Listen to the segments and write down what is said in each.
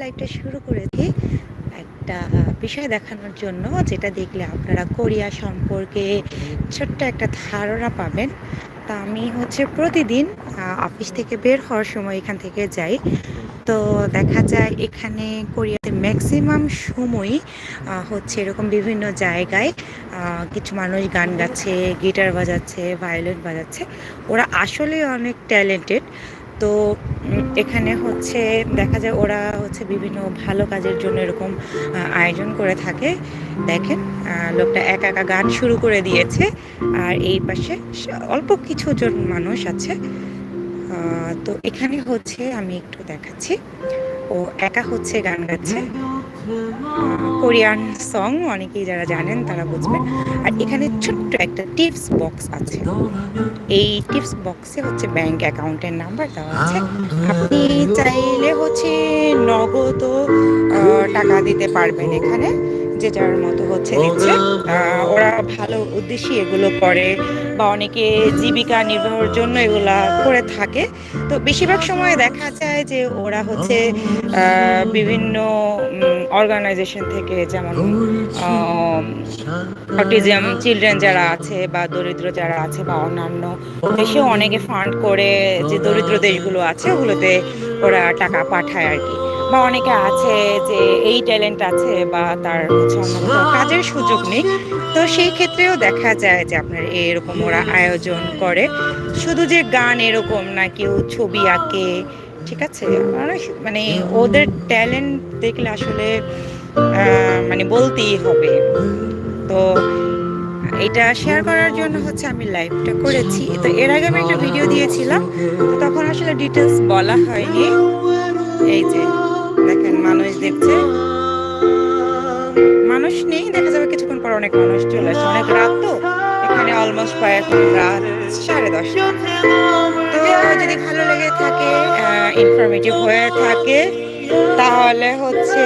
লাইভটা শুরু করেছি একটা বিষয় দেখানোর জন্য, যেটা দেখলে আপনারা কোরিয়া সম্পর্কে ছোট্ট একটা ধারণা পাবেন। তা আমি হচ্ছে প্রতিদিন অফিস থেকে বের হওয়ার সময় এখান থেকে যাই। তো দেখা যায় এখানে কোরিয়াতে ম্যাক্সিমাম সময়ই হচ্ছে এরকম বিভিন্ন জায়গায় কিছু মানুষ গান গাচ্ছে গিটার বাজাচ্ছে ভায়োলিন বাজাচ্ছে। ওরা আসলে অনেক ট্যালেন্টেড তো এখানে হচ্ছে দেখা যায় ওরা হচ্ছে বিভিন্ন ভালো কাজের জন্য এরকম আয়োজন করে থাকে। দেখেন লোকটা একা একা গান শুরু করে দিয়েছে। আর এই পাশে অল্প কিছু জন মানুষ আছে। তো এখানে হচ্ছে আমি একটু দেখাচ্ছি। ও একা হচ্ছে গান গাচ্ছে। কোরিয়ান সং অনেকেই যারা জানেন তারা বুঝবেন। আর এখানে ছোট্ট একটা টিপস বক্স আছে। এই টিপস বক্সে হচ্ছে ব্যাংক অ্যাকাউন্টের নাম্বার দেওয়া আছে। আপনি চাইলে হচ্ছে নগদ টাকা দিতে পারবেন এখানে। যে যার মতো হচ্ছে দিচ্ছে। ওরা ভালো উদ্দেশ্যে এগুলো করে বা অনেকে জীবিকা নির্বাহের জন্য এগুলা করে থাকে। তো বেশিরভাগ সময় দেখা যায় যে ওরা হচ্ছে বিভিন্ন অর্গানাইজেশন থেকে যেমন অটিজম চিলড্রেন যারা আছে বা দরিদ্র যারা আছে বা অন্যান্য দেশেও অনেকে ফান্ড করে যে দরিদ্র দেশগুলো আছে ওগুলোতে ওরা টাকা পাঠায় আর কি। বা অনেকে আছে যে এই ট্যালেন্ট আছে বা তার হচ্ছে অন্য কাজের সুযোগ নেই। তো সেই ক্ষেত্রেও দেখা যায় যে আপনার এরকম ওরা আয়োজন করে। শুধু যে গান এরকম না কেউ ছবি আঁকে, ঠিক আছে? মানে ওদের ট্যালেন্ট দেখলে আসলে মানে বলতেই হবে। তো এটা শেয়ার করার জন্য হচ্ছে আমি লাইভটা করেছি। তো এর আগে আমি একটা ভিডিও দিয়েছিলাম। তো তখন আসলে ডিটেলস বলা হয়নি। এই যে। মানুষ দেখছে। মানুষ নেই, দেখা যাবে কিছুক্ষণ পর অনেক মানুষ চলে আসছে অনেক রাত তো। এখানে অলমোস্ট প্রায় এখন রাত সাড়ে দশটা। তো যদি ভালো লেগে থাকে ইনফরমেটিভ হয়ে থাকে, তাহলে হচ্ছে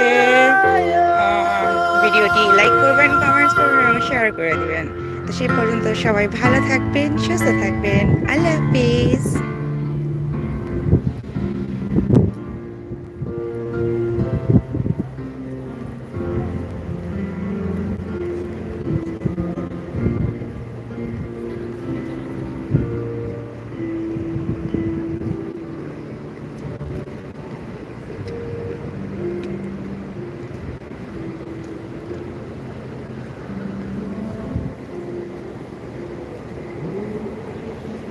ভিডিওটি লাইক করবেন কমেন্টস করবেন, এবং শেয়ার করে দিবেন। তো সেই পর্যন্ত সবাই ভালো থাকবেন, সুস্থ থাকবেন। আল্লাহ হাফিজ।